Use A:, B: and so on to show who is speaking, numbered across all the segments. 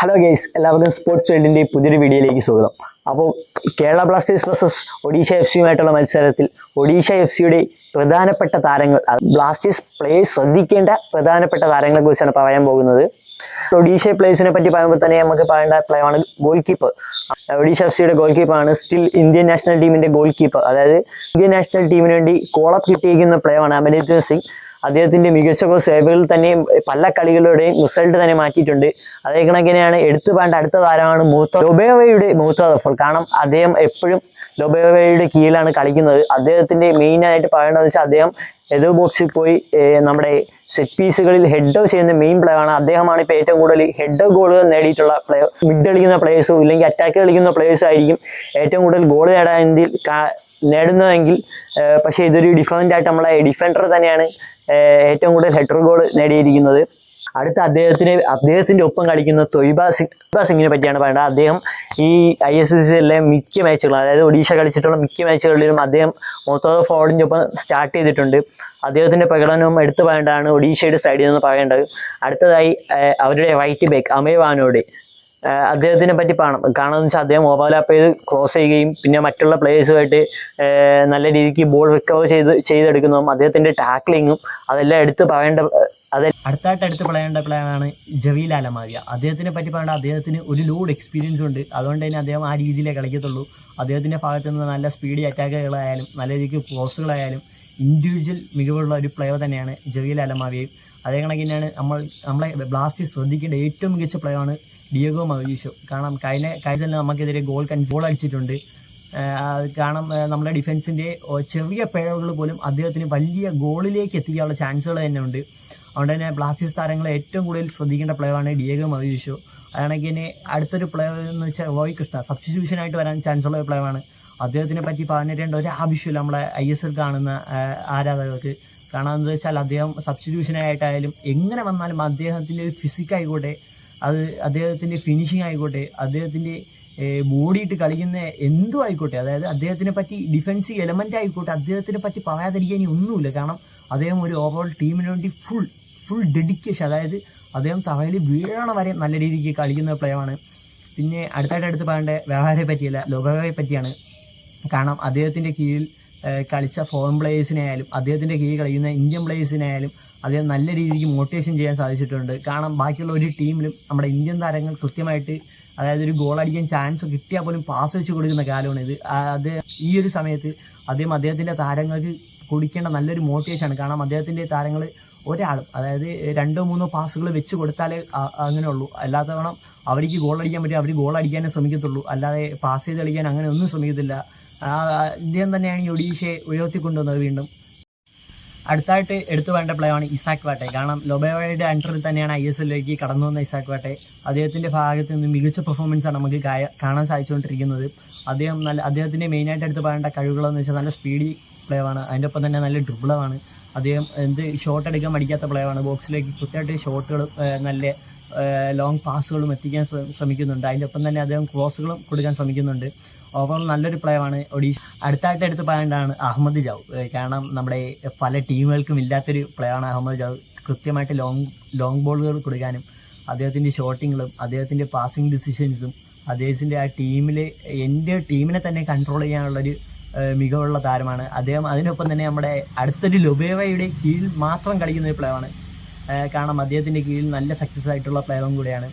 A: Hello guys എല്ലാവർക്കും sports വേൾഡിന്റെ പുതിയൊരു വീഡിയോയിലേക്ക് സ്വാഗതം. അപ്പോൾ Kerala Blasters versus Odisha F സിയുമായിട്ടുള്ള മത്സരത്തിൽ ഒഡീഷ എഫ് സിയുടെ പ്രധാനപ്പെട്ട താരങ്ങൾ ബ്ലാസ്റ്റേഴ്സ് പ്ലേയേഴ്സ് ശ്രദ്ധിക്കേണ്ട പ്രധാനപ്പെട്ട താരങ്ങളെ കുറിച്ചാണ് പറയാൻ പോകുന്നത്. ഒഡീഷ പ്ലേയേഴ്സിനെ പറ്റി പറയുമ്പോൾ തന്നെ നമുക്ക് പറയേണ്ട പ്ലേയാണ് ഗോൾ കീപ്പർ ഒഡീഷ എഫ് സിയുടെ ഗോൾ കീപ്പറാണ് സ്റ്റിൽ ഇന്ത്യൻ നാഷണൽ ടീമിന്റെ ഗോൾ കീപ്പർ അതായത് ഇന്ത്യൻ നാഷണൽ ടീമിന് വേണ്ടി കോളപ്പ് കിട്ടിയിരിക്കുന്ന പ്ലേയാണ് അമരീന്ദർ സിംഗ്. അദ്ദേഹത്തിന്റെ മികച്ച സേവകൾ തന്നെ പല കളികളുടെയും റിസൾട്ട് തന്നെ മാറ്റിയിട്ടുണ്ട്. അതേ കണക്കിനെയാണ് എടുത്തു വേണ്ട അടുത്ത താരമാണ് മൂത്ത ലൊബേവയുടെ മൂത്ത ദഫർ കാരണം അദ്ദേഹം എപ്പോഴും ലൊബേവയുടെ കീഴിലാണ് കളിക്കുന്നത്. അദ്ദേഹത്തിന്റെ മെയിൻ ആയിട്ട് പറയേണ്ടതെന്ന് വെച്ചാൽ അദ്ദേഹം എതിർ ബോക്സിൽ പോയി നമ്മുടെ സെറ്റ് പീസുകളിൽ ഹെഡർ ചെയ്യുന്ന മെയിൻ പ്ലെയർ ആണ്. അദ്ദേഹമാണ് ഇപ്പോൾ ഏറ്റവും കൂടുതൽ ഹെഡ് ഗോളുകൾ നേടിയിട്ടുള്ള പ്ലെയർ മിഡ് കളിക്കുന്ന പ്ലേയേഴ്സോ ഇല്ലെങ്കിൽ അറ്റാക്ക് കളിക്കുന്ന പ്ലേയേഴ്സ് ആയിരിക്കും ഏറ്റവും കൂടുതൽ ഗോൾ നേടാൻ നേടുന്നതെങ്കിൽ പക്ഷേ ഇതൊരു ഡിഫൻഡ് ആയിട്ട് നമ്മളെ ഡിഫൻഡർ തന്നെയാണ് ഏറ്റവും കൂടുതൽ ഹെഡർ ഗോൾ നേടിയിരിക്കുന്നത്. അടുത്ത അദ്ദേഹത്തിന് അദ്ദേഹത്തിന്റെ ഒപ്പം കളിക്കുന്ന തൊയ്ബ സിംഗ് സിംഗിനെ പറ്റിയാണ് പറയുന്നത് അദ്ദേഹം ഈ ഐ എസ് എസ് സിയിലെ മിക്ക മാച്ചുകളും അതായത് ഒഡീഷ കളിച്ചിട്ടുള്ള മിക്ക മാച്ചുകളിലും അദ്ദേഹം മൊത്തം ഫോർഡിന്റെ ഒപ്പം സ്റ്റാർട്ട് ചെയ്തിട്ടുണ്ട്. അദ്ദേഹത്തിന്റെ പ്രകടനവും എടുത്തു പറയേണ്ടതാണ് ഒഡീഷയുടെ സൈഡിൽ നിന്ന് പറയേണ്ടത്. അടുത്തതായി അവരുടെ റൈറ്റ് ബാക്ക് അമേവാനോട്. ആഹ് അദ്ദേഹത്തിനെ പറ്റി കാണാം കാണാമെന്ന് വെച്ചാൽ അദ്ദേഹം ഓവർലാപ്പ് ചെയ്ത് ക്രോസ് ചെയ്യുകയും പിന്നെ മറ്റുള്ള പ്ലേയേഴ്സുമായിട്ട് നല്ല രീതിക്ക് ബോൾ റിക്കവർ ചെയ്ത് ചെയ്തെടുക്കുന്നതും അദ്ദേഹത്തിന്റെ ടാക്ലിങ്ങും അതെല്ലാം എടുത്ത് പറയേണ്ട അതെ
B: അടുത്തായിട്ട് എടുത്ത് പറയേണ്ട പ്ലെയറാണ് ജവീൽ അലമാവിയ അദ്ദേഹത്തിനെ പറ്റി പറയേണ്ട അദ്ദേഹത്തിന് ഒരു ലോഡ് എക്സ്പീരിയൻസ് ഉണ്ട്. അതുകൊണ്ട് തന്നെ അദ്ദേഹം ആ രീതിയിലേ കളിക്കത്തുള്ളൂ. അദ്ദേഹത്തിന്റെ ഭാഗത്തു നിന്ന് നല്ല സ്പീഡി അറ്റാക്കുകളായാലും നല്ല രീതിക്ക് ക്രോസുകളായാലും ഇൻഡിവിജ്വൽ മികവുള്ള ഒരു പ്ലെയർ തന്നെയാണ് ജവീൽ അലമാവിയയും അതേ കണക്കിനാണ് നമ്മൾ നമ്മളെ ബ്ലാസ്റ്റിൽ ശ്രദ്ധിക്കേണ്ട ഏറ്റവും മികച്ച പ്ലെയറാണ് ഡിയോഗോ മൗരീഷോ കാരണം കഴിഞ്ഞ കഴിഞ്ഞ തന്നെ നമുക്കെതിരെ ഗോൾ കൺ ഗോൾ അടിച്ചിട്ടുണ്ട്. കാരണം നമ്മുടെ ഡിഫൻസിന്റെ ചെറിയ പിഴവുകൾ പോലും അദ്ദേഹത്തിന് വലിയ ഗോളിലേക്ക് എത്തിക്കാനുള്ള ചാൻസുകൾ തന്നെ ഉണ്ട്. അതുകൊണ്ട് തന്നെ ബ്ലാസ്റ്റേഴ്സ് താരങ്ങളെ ഏറ്റവും കൂടുതൽ ശ്രദ്ധിക്കേണ്ട പ്ലെയറാണ് ഡിയഗോ മൗരീഷോ അതാണെങ്കിൽ തന്നെ അടുത്തൊരു പ്ലെയർ എന്ന് വെച്ചാൽ റോയ് കൃഷ്ണ. സബ്സ്റ്റിറ്റ്യൂഷനായിട്ട് വരാൻ ചാൻസുള്ള ഒരു പ്ലെയറാണ് അദ്ദേഹത്തിനെ പറ്റി പറഞ്ഞിട്ടേണ്ട ഒരു ആവശ്യമില്ല നമ്മളെ ഐ എസ് എൽ കാണുന്ന ആരാധകർക്ക്. കാരണം എന്താ വെച്ചാൽ അദ്ദേഹം സബ്സ്റ്റിറ്റ്യൂഷനായിട്ടായാലും എങ്ങനെ വന്നാലും അദ്ദേഹത്തിന്റെ ഒരു ഫിസിക് ആയിക്കോട്ടെ അത് അദ്ദേഹത്തിന്റെ ഫിനിഷിംഗ് ആയിക്കോട്ടെ അദ്ദേഹത്തിന്റെ ബോഡിയിട്ട് കളിക്കുന്ന എന്തും ആയിക്കോട്ടെ അതായത് അദ്ദേഹത്തിനെ പറ്റി ഡിഫൻസീവ് എലമെന്റ് ആയിക്കോട്ടെ അദ്ദേഹത്തിനെ പറ്റി പറയാതിരിക്കാൻ ഇനി ഒന്നുമില്ല. കാരണം അദ്ദേഹം ഒരു ഓവറോൾ ടീമിന് വേണ്ടി ഫുൾ ഫുൾ ഡെഡിക്കേഷൻ അതായത് അദ്ദേഹം തറയിൽ വീഴണ വരെ നല്ല രീതിക്ക് കളിക്കുന്ന പ്ലെയറാണ് പിന്നെ അടുത്തായിട്ട് അടുത്ത് പറയേണ്ട വ്യവഹാരെ പറ്റിയല്ല ലോകകയെ പറ്റിയാണ്. കാരണം അദ്ദേഹത്തിന്റെ കീഴിൽ കളിച്ച ഫോറിൻ പ്ലേയേഴ്സിനെ ആയാലും അദ്ദേഹത്തിന്റെ കീഴിൽ കളിക്കുന്ന ഇന്ത്യൻ പ്ലേയേഴ്സിനെ ആയാലും അദ്ദേഹം നല്ല രീതിക്ക് മോട്ടിവേഷൻ ചെയ്യാൻ സാധിച്ചിട്ടുണ്ട്. കാരണം ബാക്കിയുള്ള ഒരു ടീമിലും നമ്മുടെ ഇന്ത്യൻ താരങ്ങൾ കൃത്യമായിട്ട് അതായത് ഒരു ഗോൾ അടിക്കാൻ ചാൻസ് കിട്ടിയാൽ പോലും പാസ് വെച്ച് കൊടുക്കുന്ന കാലമാണ് ഇത്. അത് ഈ ഒരു സമയത്ത് അദ്ദേഹം അദ്ദേഹത്തിന്റെ താരങ്ങൾക്ക് കൊടുക്കേണ്ട നല്ലൊരു മോട്ടിവേഷനാണ് കാരണം അദ്ദേഹത്തിന്റെ താരങ്ങൾ ഒരാളും അതായത് രണ്ടോ മൂന്നോ പാസുകൾ വെച്ച് കൊടുത്താലേ അങ്ങനെ ഉള്ളൂ അല്ലാത്ത വേണം അവർക്ക് ഗോൾ അടിക്കാൻ പറ്റും അവർ ഗോൾ അടിക്കാനേ ശ്രമിക്കത്തുള്ളൂ. അല്ലാതെ പാസ് ചെയ്ത് കളിക്കാൻ അങ്ങനെ ഒന്നും ശ്രമിക്കത്തില്ല. ഇദ്ദേഹം തന്നെയാണ് ഈ ഒഡീഷയെ ഉയർത്തിക്കൊണ്ടുവന്നത് വീണ്ടും. അടുത്തായിട്ട് എടുത്തു വേണ്ട പ്ലേയാണ് ഇസാക്ക് വാട്ടെ. കാരണം ലൊബയോയുടെ അണ്ടറിൽ തന്നെയാണ് ഐ എസ് എല്ലിലേക്ക് കടന്നു വന്ന ഇസാക്ക് വാട്ടെ. അദ്ദേഹത്തിന്റെ ഭാഗത്ത് നിന്ന് മികച്ച പെർഫോമൻസാണ് ആണ് നമുക്ക് കാണാൻ സാധിച്ചുകൊണ്ടിരിക്കുന്നത്. അദ്ദേഹം നല്ല അദ്ദേഹത്തിന്റെ മെയിനായിട്ട് എടുത്ത് പറയേണ്ട കഴിവുകളെന്ന് വെച്ചാൽ നല്ല സ്പീഡി പ്ലേവാണ് അതിന്റെ ഒപ്പം തന്നെ നല്ല ഡ്രിബിളാണ് അദ്ദേഹം എന്ത് ഷോട്ട് എടുക്കാൻ മടിക്കാത്ത പ്ലേവാണ് ബോക്സിലേക്ക് കൃത്യമായിട്ട് ഷോട്ടുകൾ നല്ല ലോങ് പാസുകളും എത്തിക്കാൻ ശ്രമിക്കുന്നുണ്ട്. അതിന്റെ ഒപ്പം തന്നെ അദ്ദേഹം ക്രോസുകളും കൊടുക്കാൻ ശ്രമിക്കുന്നുണ്ട്. ഓവറോൾ നല്ലൊരു പ്ലെയറാണ് ഒഡീഷ. അടുത്തായിട്ട് എടുത്ത് പറയേണ്ടതാണ് അഹമ്മദ് ജാവ്. കാരണം നമ്മുടെ പല ടീമുകൾക്കും ഇല്ലാത്തൊരു പ്ലെയറാണ് അഹമ്മദ് ജാവ്. കൃത്യമായിട്ട് ലോങ് ലോങ് ബോളുകൾ കൊടുക്കാനും അദ്ദേഹത്തിന്റെ ഷോട്ടിങ്ങുകളും അദ്ദേഹത്തിന്റെ പാസിംഗ് ഡിസിഷൻസും അദ്ദേഹത്തിന്റെ ആ ടീമിൽ എന്റെ ടീമിനെ തന്നെ കൺട്രോൾ ചെയ്യാനുള്ളൊരു മികവുള്ള താരമാണ് അദ്ദേഹം. അതിനൊപ്പം തന്നെ നമ്മുടെ അടുത്തൊരു ലുബേവയുടെ കീഴിൽ മാത്രം കളിക്കുന്ന ഒരു പ്ലെയറാണ് കാരണം അദ്ദേഹത്തിന്റെ കീഴിൽ നല്ല സക്സസ് ആയിട്ടുള്ള പ്ലെയറും കൂടെയാണ്.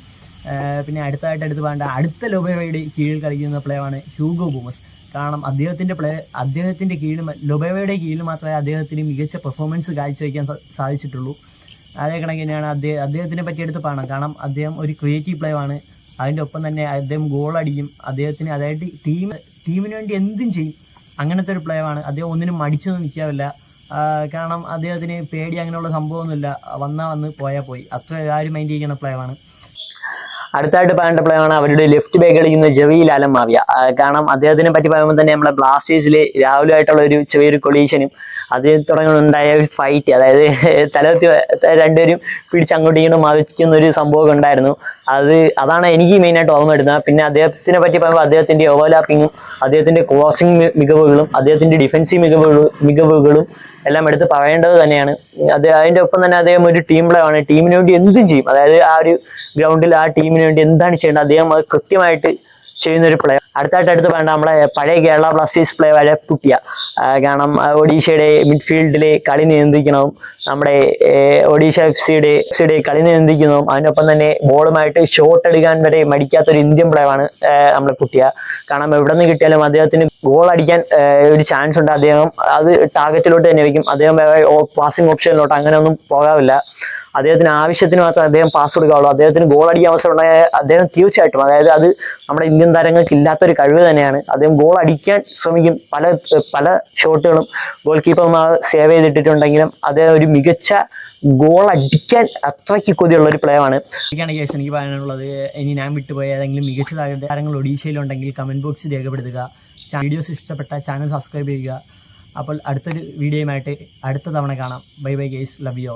B: പിന്നെ അടുത്തായിട്ട് എടുത്ത് വേണ്ട അടുത്ത ലൊബേവയുടെ കീഴിൽ കളിക്കുന്ന പ്ലെയറാണ് ഹ്യൂഗോ ബോമസ് കാരണം അദ്ദേഹത്തിന്റെ പ്ലേ അദ്ദേഹത്തിന്റെ കീഴിൽ ലൊബേവയുടെ കീഴിൽ മാത്രമേ അദ്ദേഹത്തിന് മികച്ച പെർഫോമൻസ് കാഴ്ചവെക്കാൻ സാധിച്ചിട്ടുള്ളൂ. അതേ കണക്കിനാണ് അദ്ദേഹം അദ്ദേഹത്തിനെ പറ്റി എടുത്ത് പറയണം. കാരണം അദ്ദേഹം ഒരു ക്രിയേറ്റീവ് പ്ലെയറാണ് അതിന്റെ ഒപ്പം തന്നെ അദ്ദേഹം ഗോൾ അടിക്കും. അദ്ദേഹത്തിന് അതായത് ടീം ടീമിന് വേണ്ടി എന്തും ചെയ്യും. അങ്ങനത്തെ ഒരു പ്ലെയറാണ് അദ്ദേഹം ഒന്നിനും മടിച്ചൊന്നും നിൽക്കാറില്ല. ആ, കാരണം അദ്ദേഹത്തിന് പേടി അങ്ങനെയുള്ള സംഭവമൊന്നുമില്ല. വന്നാൽ വന്ന് പോയാൽ പോയി. അത്ര ആരും മൈൻഡ് ചെയ്യുന്ന പ്ലെയറാണ്
A: അടുത്തായിട്ട് പറയേണ്ട പ്ലെയറാണ് അവരുടെ ലെഫ്റ്റ് ബാക്ക് കളിക്കുന്ന ജവീൽ ലാലം മാവിയ. കാരണം അദ്ദേഹത്തിനെ പറ്റി പറയുമ്പോൾ തന്നെ നമ്മുടെ ബ്ലാസ്റ്റേഴ്സിലെ രാഹുലുമായിട്ടുള്ള ഒരു ചെറിയൊരു കൊളീഷനും അതിൽ തുടങ്ങുന്നുണ്ടായ ഒരു ഫൈറ്റ് അതായത് തലത്തി രണ്ടുപേരും പിടിച്ച് അങ്ങോട്ടും ഇങ്ങോട്ടും മറിക്കുന്ന ഒരു സംഭവം ഉണ്ടായിരുന്നു. അത് അതാണ് എനിക്ക് മെയിനായിട്ട് ഓർമ്മ വരുന്നത്. പിന്നെ അദ്ദേഹത്തിനെ പറ്റി പറയുമ്പോൾ അദ്ദേഹത്തിന്റെ ഓവർലാപ്പിങ്ങും അദ്ദേഹത്തിന്റെ ക്രോസിംഗ് മികവുകളും അദ്ദേഹത്തിന്റെ ഡിഫൻസീവ് മികവുകളും മികവുകളും എല്ലാം എടുത്ത് പറയേണ്ടത് തന്നെയാണ്. അത് അതിന്റെ ഒപ്പം തന്നെ അദ്ദേഹം ഒരു ടീം പ്ലേ ആണ്. ടീമിന് വേണ്ടി എന്തും ചെയ്യും. അതായത് ആ ഒരു ഗ്രൗണ്ടിൽ ആ ടീമിന് വേണ്ടി എന്താണ് ചെയ്യേണ്ടത്? അദ്ദേഹം അത് കൃത്യമായിട്ട് ചെയ്യുന്ന ഒരു പ്ലെയർ അടുത്തായിട്ട് എടുത്ത് വേണ്ട നമ്മളെ പഴയ കേരള ബ്ലാസ്റ്റേഴ്സ് പ്ലെയർ വരെ പുട്ടിയ കാരണം ഒഡീഷയുടെ മിഡ്ഫീൽഡിലെ കളി നിയന്ത്രിക്കണവും നമ്മുടെ ഒഡീഷ എഫ് സിയുടെ എഫ് സിയുടെ കളി നിയന്ത്രിക്കുന്നതും അതിനൊപ്പം തന്നെ ബോളുമായിട്ട് ഷോട്ട് എടുക്കാൻ വരെ മടിക്കാത്ത ഒരു ഇന്ത്യൻ പ്ലെയറാണ് നമ്മളെ കുട്ടിയ. കാരണം എവിടെ നിന്ന് കിട്ടിയാലും അദ്ദേഹത്തിന് ഗോൾ അടിക്കാൻ ഒരു ചാൻസ് ഉണ്ട്. അദ്ദേഹം അത് ടാർഗറ്റിലോട്ട് തന്നെ വയ്ക്കും. അദ്ദേഹം പാസിംഗ് ഓപ്ഷനിലോട്ട് അങ്ങനെ ഒന്നും പോകാറില്ല. അദ്ദേഹത്തിന് ആവശ്യത്തിന് മാത്രമേ അദ്ദേഹം പാസ് കൊടുക്കാവുള്ളൂ അദ്ദേഹത്തിന് ഗോൾ അടിക്കാൻ അവസരം ഉണ്ടായ അദ്ദേഹം തീർച്ചയായിട്ടും അതായത് അത് നമ്മുടെ ഇന്ത്യൻ താരങ്ങൾക്ക് ഇല്ലാത്തൊരു കഴിവ് തന്നെയാണ്. അദ്ദേഹം ഗോൾ അടിക്കാൻ ശ്രമിക്കും. പല പല ഷോട്ടുകളും ഗോൾ കീപ്പർമാർ സേവ് ചെയ്തിട്ടുണ്ടെങ്കിലും അദ്ദേഹം ഒരു മികച്ച ഗോൾ അടിക്കാൻ അത്രയ്ക്ക് കൊതിയുള്ള ഒരു
B: എനിക്കാണ് കേസ് എനിക്ക് പറയാനുള്ളത്. ഇനി ഞാൻ വിട്ടുപോയ ഏതെങ്കിലും മികച്ച താരങ്ങൾ ഒഡീഷയിലുണ്ടെങ്കിൽ കമന്റ് ബോക്സിൽ രേഖപ്പെടുത്തുക. വീഡിയോസ് ഇഷ്ടപ്പെട്ട ചാനൽ സബ്സ്ക്രൈബ് ചെയ്യുക. അപ്പോൾ അടുത്തൊരു വീഡിയോയുമായിട്ട് അടുത്ത തവണ കാണാം. Bye bye guys love you all